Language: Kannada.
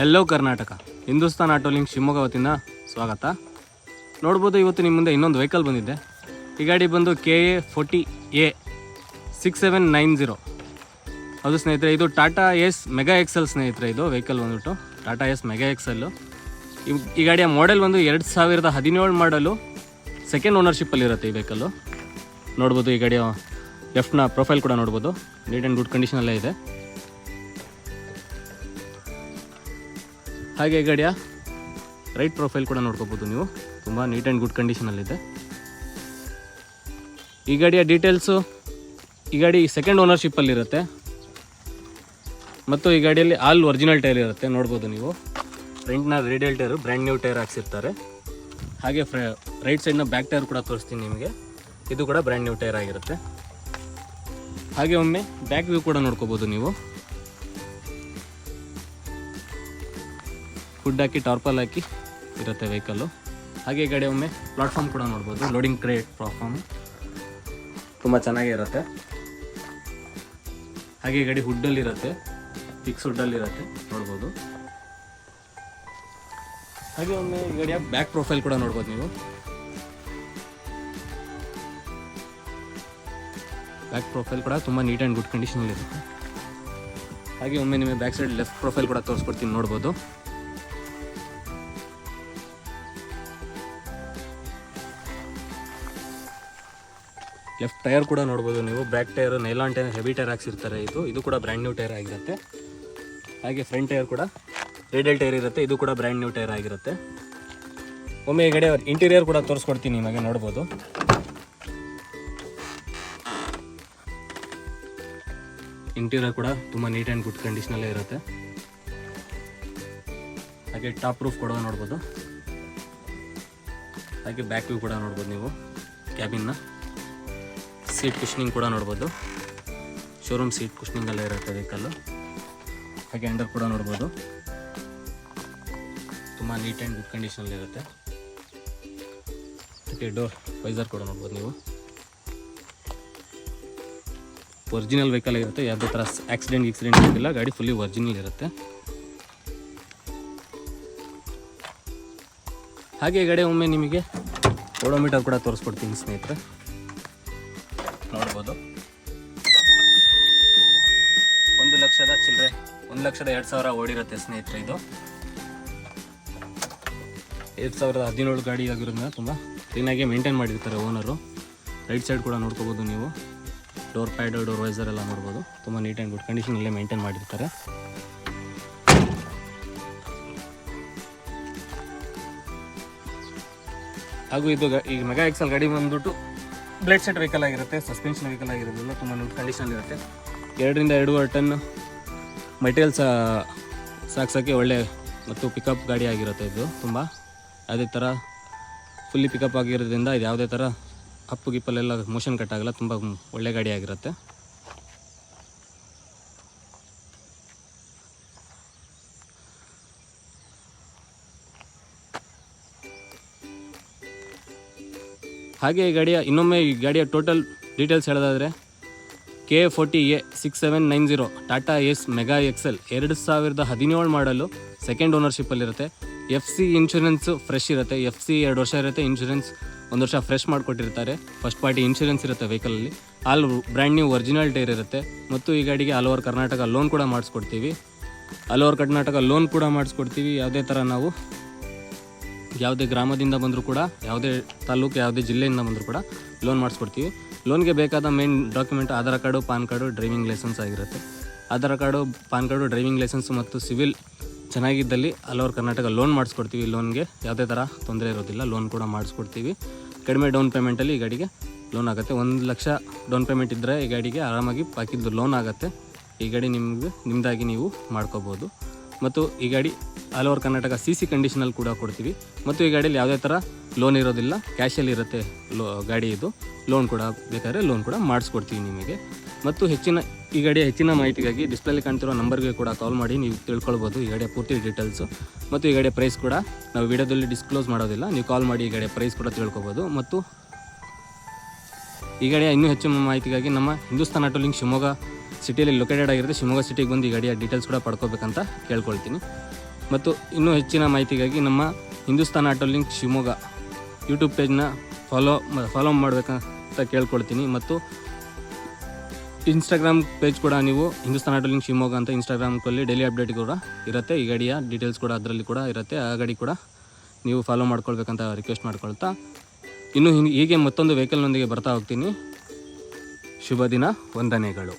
Hello Karnataka Hindustan auto link Shivamogga ವತಿಯಿಂದ ಸ್ವಾಗತ. ನೋಡ್ಬೋದು ಇವತ್ತು ನಿಮ್ಮ ಮುಂದೆ ಇನ್ನೊಂದು ವೆಹಿಕಲ್ ಬಂದಿದೆ. ಈ ಗಾಡಿ ಬಂದು K A forty A six seven nine zero ಅದು ಸ್ನೇಹಿತರೆ, ಇದು ಟಾಟಾ ಎಸ್ ಮೆಗಾ ಎಕ್ಸೆಲ್ ಸ್ನೇಹಿತರೆ, ಇದು ವೆಹಿಕಲ್ ಬಂದ್ಬಿಟ್ಟು. ಟಾಟಾ ಎಸ್ ಮೆಗಾ ಎಕ್ಸೆಲ್ಲು ಈ ಗಾಡಿಯ ಮಾಡೆಲ್ ಬಂದು ಎರಡು ಸಾವಿರದ ಹದಿನೇಳು ಮಾಡಲು ಸೆಕೆಂಡ್ ಓನರ್ಶಿಪ್ಪಲ್ಲಿ ಇರುತ್ತೆ ಈ ವೆಹಿಕಲ್ಲು ನೋಡ್ಬೋದು ಈ ಗಾಡಿಯ ಲೆಫ್ಟ್ನ ಪ್ರೊಫೈಲ್ ಕೂಡ ನೋಡ್ಬೋದು. ನೀಟ್ ಆ್ಯಂಡ್ ಗುಡ್ ಕಂಡೀಷನಲ್ಲೇ ಇದೆ. ಹಾಗೆ ಗಾಡಿಯ ರೈಟ್ ಪ್ರೊಫೈಲ್ ಕೂಡ ನೋಡ್ಕೋಬೋದು ನೀವು. ತುಂಬ ನೀಟ್ ಆ್ಯಂಡ್ ಗುಡ್ ಕಂಡೀಷನಲ್ಲಿದೆ ಈ ಗಾಡಿಯ ಡೀಟೇಲ್ಸು ಈ ಗಾಡಿ ಸೆಕೆಂಡ್ ಓನರ್ಶಿಪ್ಪಲ್ಲಿರುತ್ತೆ ಮತ್ತು ಈ ಗಾಡಿಯಲ್ಲಿ ಆಲ್ ಒರಿಜಿನಲ್ ಟೈರ್ ಇರುತ್ತೆ, ನೋಡ್ಬೋದು ನೀವು. ಫ್ರಂಟ್ನ radial tyre brand new tyre ಹಾಕ್ಸಿರ್ತಾರೆ. ಹಾಗೆ ಫ್ರ ರೈಟ್ ಸೈಡ್ನ ಬ್ಯಾಕ್ ಟೈರ್ ಕೂಡ ತೋರಿಸ್ತೀನಿ ನಿಮಗೆ. ಇದು ಕೂಡ ಬ್ರ್ಯಾಂಡ್ ನ್ಯೂ ಟೈರ್ ಆಗಿರುತ್ತೆ. ಹಾಗೆ ಒಮ್ಮೆ ಬ್ಯಾಕ್ ವ್ಯೂ ಕೂಡ ನೋಡ್ಕೋಬೋದು ನೀವು. ಫುಡ್ ಹಾಕಿ, ಟಾರ್ಪಲ್ ಹಾಕಿ ಇರುತ್ತೆ ವೆಹಿಕಲ್ಲು ಹಾಗೆ ಗಾಡಿ ಒಮ್ಮೆ ಪ್ಲಾಟ್ಫಾರ್ಮ್ ಕೂಡ ನೋಡ್ಬೋದು. ಲೋಡಿಂಗ್ ಕ್ರೇಟ್ ಪ್ಲಾಟ್ಫಾರ್ಮ್ ತುಂಬ ಚೆನ್ನಾಗೇ ಇರುತ್ತೆ. ಹಾಗೆ ಗಾಡಿ ಹುಡ್ಡಲ್ಲಿರುತ್ತೆ ಫಿಕ್ಸ್ ಹುಡ್ಡಲ್ಲಿರುತ್ತೆ ನೋಡ್ಬೋದು. ಹಾಗೆ ಒಮ್ಮೆ ಈ ಗಾಡಿಯ ಬ್ಯಾಕ್ ಪ್ರೊಫೈಲ್ ಕೂಡ ನೋಡ್ಬೋದು ನೀವು. ಬ್ಯಾಕ್ ಪ್ರೊಫೈಲ್ ಕೂಡ ತುಂಬ ನೀಟ್ ಆ್ಯಂಡ್ ಗುಡ್ ಕಂಡೀಷನಲ್ಲಿ ಇರುತ್ತೆ. ಹಾಗೆ ಒಮ್ಮೆ ನಿಮಗೆ ಬ್ಯಾಕ್ ಸೈಡ್ ಲೆಫ್ಟ್ ಪ್ರೊಫೈಲ್ ಕೂಡ ತೋರಿಸ್ಕೊಡ್ತೀನಿ, ನೋಡ್ಬೋದು. ಲೆಫ್ಟ್ ಟೈರ್ ಕೂಡ ನೋಡ್ಬೋದು ನೀವು. Back tyre nylon tyre heavy tyre ಹಾಕ್ಸಿರ್ತಾರೆ ಇದು. ಇದು ಕೂಡ ಬ್ರ್ಯಾಂಡ್ ನ್ಯೂ ಟೈರ್ ಆಗಿರುತ್ತೆ. ಹಾಗೆ ಫ್ರಂಟ್ ಟೈರ್ ಕೂಡ ರೇಡಲ್ ಟೈರ್ ಇರುತ್ತೆ. ಇದು ಕೂಡ ಬ್ರ್ಯಾಂಡ್ ನ್ಯೂ ಟೈರ್ ಆಗಿರುತ್ತೆ. ಒಮ್ಮೆ ಈ ಕಡೆ ಇಂಟೀರಿಯರ್ ಕೂಡ ತೋರಿಸ್ಕೊಡ್ತೀನಿ ನಿಮಗೆ ನೋಡ್ಬೋದು. ಇಂಟೀರಿಯರ್ ಕೂಡ ತುಂಬ ನೀಟ್ ಆ್ಯಂಡ್ ಗುಡ್ ಕಂಡೀಷನಲ್ಲೇ ಇರುತ್ತೆ. ಹಾಗೆ ಟಾಪ್ ರೂಫ್ ಕೂಡ ನೋಡ್ಬೋದು. ಹಾಗೆ ಬ್ಯಾಕ್ ವ್ಯೂ ಕೂಡ ನೋಡ್ಬೋದು ನೀವು ಕ್ಯಾಬಿನ್ನ ಸೀಟ್ ಕುಷ್ನಿಂಗ್ ಕೂಡ ನೋಡ್ಬೋದು. ಶೋರೂಮ್ ಸೀಟ್ ಕುಶ್ನಿಂಗ್ ಎಲ್ಲ ಇರುತ್ತೆ ವೆಹಿಕಲ್ಲು ಹಾಗೆ ಅಂಡರ್ ಕೂಡ ನೋಡ್ಬೋದು. ತುಂಬ ನೀಟ್ ಆ್ಯಂಡ್ ಗುಡ್ ಕಂಡೀಷನಲ್ಲಿ ಇರುತ್ತೆ. ಹಾಗೆ ಡೋರ್ ವೈಸರ್ ಕೂಡ ನೋಡ್ಬೋದು ನೀವು. ಒರಿಜಿನಲ್ ವೆಹಿಕಲ್ ಇರುತ್ತೆ ಯಾವುದೇ ಥರ ಆಕ್ಸಿಡೆಂಟ್ ಗಿಕ್ಸಿಡೆಂಟ್ ಆಗಿಲ್ಲ. ಗಾಡಿ ಫುಲ್ಲಿ ಒರಿಜಿನಲ್ ಇರುತ್ತೆ. ಹಾಗೆ ಗಾಡಿ ಒಮ್ಮೆ ನಿಮಗೆ ಓಡೋಮೀಟರ್ ಕೂಡ ತೋರಿಸ್ಕೊಡ್ತೀನಿ ಸ್ನೇಹಿತರೆ. ಒಂದು ಲಕ್ಷದ ಎರಡು ಸಾವಿರ ಓಡಿರುತ್ತೆ ಸ್ನೇಹಿತರೆ ಇದು. ಎರಡು ಸಾವಿರದ ಹದಿನೇಳು ಗಾಡಿ ಆಗಿರೋದ್ರಿಂದ ತುಂಬ ಕ್ಲೀನಾಗಿ ಮೇಂಟೈನ್ ಮಾಡಿರ್ತಾರೆ ಓನರು ರೈಟ್ ಸೈಡ್ ಕೂಡ ನೋಡ್ಕೋಬೋದು ನೀವು. ಡೋರ್ ಪ್ಯಾಡ್ ಡೋರ್ ವೈಸರ್ ಎಲ್ಲ ನೋಡ್ಬೋದು. ತುಂಬ ನೀಟ್ ಆ್ಯಂಡ್ ಗುಡ್ ಕಂಡೀಷನಲ್ಲೇ ಮೇಂಟೈನ್ ಮಾಡಿರ್ತಾರೆ. ಹಾಗೂ ಇದು ಗ- ಈ ಮೆಗಾ ಎಕ್ಸಲ್ ಗಾಡಿ ಬಂದ್ಬಿಟ್ಟು ಬ್ಲೇಡ್ ಸೆಟ್ ವೆಹಿಕಲ್ ಆಗಿರುತ್ತೆ ಸಸ್ಪೆನ್ಷನ್ ವೆಹಿಕಲ್ ಆಗಿರೋದ್ರಿಂದ ತುಂಬ ನೀಟ್ ಕಂಡೀಷನ್ ಇರುತ್ತೆ ಎರಡರಿಂದ ಎರಡೂವರೆ ಟನ್ ಮೆಟೀರಿಯಲ್ಸ್ ಸಾಗ್ಸೋಕ್ಕೆ ಒಳ್ಳೆ ಮತ್ತು ಪಿಕಪ್ ಗಾಡಿ ಆಗಿರುತ್ತೆ ಇದು ತುಂಬ. ಅದೇ ಥರ ಫುಲ್ಲಿ ಪಿಕಪ್ ಆಗಿರೋದ್ರಿಂದ ಇದು ಯಾವುದೇ ಥರ ಅಪ್ಪು ಗಿಪ್ಪಲ್ಲೆಲ್ಲ ಮೋಷನ್ ಕಟ್ ಆಗಲ್ಲ, ತುಂಬ ಒಳ್ಳೆ ಗಾಡಿ ಆಗಿರುತ್ತೆ. ಹಾಗೆ ಈ ಗಾಡಿಯ, ಇನ್ನೊಮ್ಮೆ ಈ ಗಾಡಿಯ ಟೋಟಲ್ ಡೀಟೇಲ್ಸ್ ಹೇಳೋದಾದರೆ K forty A six seven nine zero Tata Ace mega XL ಎರಡು ಸಾವಿರದ ಹದಿನೇಳು ಮಾಡಲು ಸೆಕೆಂಡ್ ಓನರ್ಶಿಪ್ಪಲ್ಲಿರುತ್ತೆ ಎಫ್ ಸಿ ಇನ್ಶೂರೆನ್ಸು ಫ್ರೆಶ್ ಇರುತ್ತೆ. ಎಫ್ ಸಿ ಎರಡು ವರ್ಷ ಇರುತ್ತೆ. ಇನ್ಶೂರೆನ್ಸ್ ಒಂದು ವರ್ಷ ಫ್ರೆಶ್ ಮಾಡಿಕೊಟ್ಟಿರ್ತಾರೆ. ಫಸ್ಟ್ ಪಾರ್ಟಿ ಇನ್ಶೂರೆನ್ಸ್ ಇರುತ್ತೆ ವೆಹಿಕಲಲ್ಲಿ all brand new original tyre ಇರುತ್ತೆ. ಮತ್ತು ಈ ಗಾಡಿಗೆ ಆಲ್ ಓವರ್ ಕರ್ನಾಟಕ ಲೋನ್ ಕೂಡ ಮಾಡಿಸ್ಕೊಡ್ತೀವಿ. ಆಲ್ ಓವರ್ ಕರ್ನಾಟಕ ಲೋನ್ ಕೂಡ ಮಾಡಿಸ್ಕೊಡ್ತೀವಿ. ಯಾವುದೇ ಥರ ನಾವು ಯಾವುದೇ ಗ್ರಾಮದಿಂದ ಬಂದರೂ ಕೂಡ, ಯಾವುದೇ ತಾಲೂಕು, ಯಾವುದೇ ಜಿಲ್ಲೆಯಿಂದ ಬಂದರೂ ಕೂಡ ಲೋನ್ ಮಾಡಿಸ್ಕೊಡ್ತೀವಿ. ಲೋನ್ಗೆ ಬೇಕಾದ main document Aadhaar card, PAN card driving licence ಆಗಿರುತ್ತೆ. Aadhaar card, PAN card driving licence ಮತ್ತು ಸಿವಿಲ್ ಚೆನ್ನಾಗಿದ್ದಲ್ಲಿ ಆಲ್ ಓವರ್ ಕರ್ನಾಟಕ ಲೋನ್ ಮಾಡಿಸ್ಕೊಡ್ತೀವಿ. ಲೋನ್ಗೆ ಯಾವುದೇ ಥರ ತೊಂದರೆ ಇರೋದಿಲ್ಲ. ಲೋನ್ ಕೂಡ ಮಾಡಿಸ್ಕೊಡ್ತೀವಿ. ಕಡಿಮೆ ಡೌನ್ ಪೇಮೆಂಟಲ್ಲಿ ಈ ಗಾಡಿಗೆ ಲೋನ್ ಆಗುತ್ತೆ. ಒಂದು ಲಕ್ಷ ಡೌನ್ ಪೇಮೆಂಟ್ ಇದ್ದರೆ ಈ ಗಾಡಿಗೆ ಆರಾಮಾಗಿ ಬಾಕಿದ್ದು ಲೋನ್ ಆಗುತ್ತೆ. ಈ ಗಾಡಿ ನಿಮಗೆ ನಿಮ್ಮದಾಗಿ ನೀವು ಮಾಡ್ಕೋಬೋದು. ಮತ್ತು ಈ ಗಾಡಿ all over Karnataka C C ಕಂಡೀಷನಲ್ಲಿ ಕೂಡ ಕೊಡ್ತೀವಿ. ಮತ್ತು ಈ ಗಾಡಿಯಲ್ಲಿ ಯಾವುದೇ ಥರ ಲೋನ್ ಇರೋದಿಲ್ಲ. ಕ್ಯಾಶಲ್ಲಿ ಇರುತ್ತೆ ಲೋ ಗಾಡಿ ಇದು. ಲೋನ್ ಕೂಡ ಬೇಕಾದರೆ ಲೋನ್ ಕೂಡ ಮಾಡಿಸ್ಕೊಡ್ತೀವಿ ನಿಮಗೆ. ಮತ್ತು ಹೆಚ್ಚಿನ, ಈ ಗಾಡಿಯ ಹೆಚ್ಚಿನ ಮಾಹಿತಿಗಾಗಿ ಡಿಸ್ಪ್ಲೇಲಿ ಕಾಣ್ತಿರೋ ನಂಬರ್ಗೆ ಕೂಡ ಕಾಲ್ ಮಾಡಿ, ನೀವು ತಿಳ್ಕೊಳ್ಬೋದು ಈ ಗಾಡಿಯ ಪೂರ್ತಿ ಡೀಟೇಲ್ಸು ಮತ್ತು ಈ ಗಾಡಿಯ ಪ್ರೈಸ್ ಕೂಡ ನಾವು ವಿಡಿಯೋದಲ್ಲಿ ಡಿಸ್ಕ್ಲೋಸ್ ಮಾಡೋದಿಲ್ಲ. ನೀವು ಕಾಲ್ ಮಾಡಿ ಈ ಗಾಡಿಯ ಪ್ರೈಸ್ ಕೂಡ ತಿಳ್ಕೊಬೋದು. ಮತ್ತು ಈ ಗಾಡಿಯ ಇನ್ನೂ ಹೆಚ್ಚಿನ ಮಾಹಿತಿಗಾಗಿ ನಮ್ಮ ಹಿಂದೂಸ್ತಾನ್ ಆಟೋ ಲಿಂಕ್ ಶಿವಮೊಗ್ಗ ಸಿಟಿಯಲ್ಲಿ ಲೊಕೇಟೆಡ್ ಆಗಿರುತ್ತೆ. ಶಿವಮೊಗ್ಗ ಸಿಟಿಗೆ ಬಂದು ಈ ಗಾಡಿಯ ಡೀಟೇಲ್ಸ್ ಕೂಡ ಪಡ್ಕೋಬೇಕಂತ ಕೇಳ್ಕೊಳ್ತೀನಿ. ಮತ್ತು ಇನ್ನೂ ಹೆಚ್ಚಿನ ಮಾಹಿತಿಗಾಗಿ ನಮ್ಮ Hindustan auto link Shivamogga YouTube ಪೇಜ್ನ follow follow ಮಾಡಬೇಕಂತ ಕೇಳ್ಕೊಳ್ತೀನಿ. ಮತ್ತು ಇನ್ಸ್ಟಾಗ್ರಾಮ್ ಪೇಜ್ ಕೂಡ ನೀವು ಹಿಂದೂಸ್ತಾನ್ ಆಟೋ ಲಿಂಕ್ ಶಿವಮೊಗ್ಗ ಅಂತ ಇನ್ಸ್ಟಾಗ್ರಾಮ್ನಲ್ಲಿ ಡೈಲಿ ಅಪ್ಡೇಟ್ ಕೂಡ ಇರುತ್ತೆ. ಈ ಗಾಡಿಯ ಡೀಟೇಲ್ಸ್ ಕೂಡ ಅದರಲ್ಲಿ ಕೂಡ ಇರುತ್ತೆ. ಆ ಗಾಡಿ ಕೂಡ ನೀವು ಫಾಲೋ ಮಾಡ್ಕೊಳ್ಬೇಕಂತ ರಿಕ್ವೆಸ್ಟ್ ಮಾಡ್ಕೊಳ್ತಾ. ಇನ್ನು ಹಿಂಗೆ ಹೀಗೆ ಮತ್ತೊಂದು ವೆಹಿಕಲ್ನೊಂದಿಗೆ ಬರ್ತಾ ಹೋಗ್ತೀನಿ. ಶುಭ ದಿನ, ವಂದನೆಗಳು.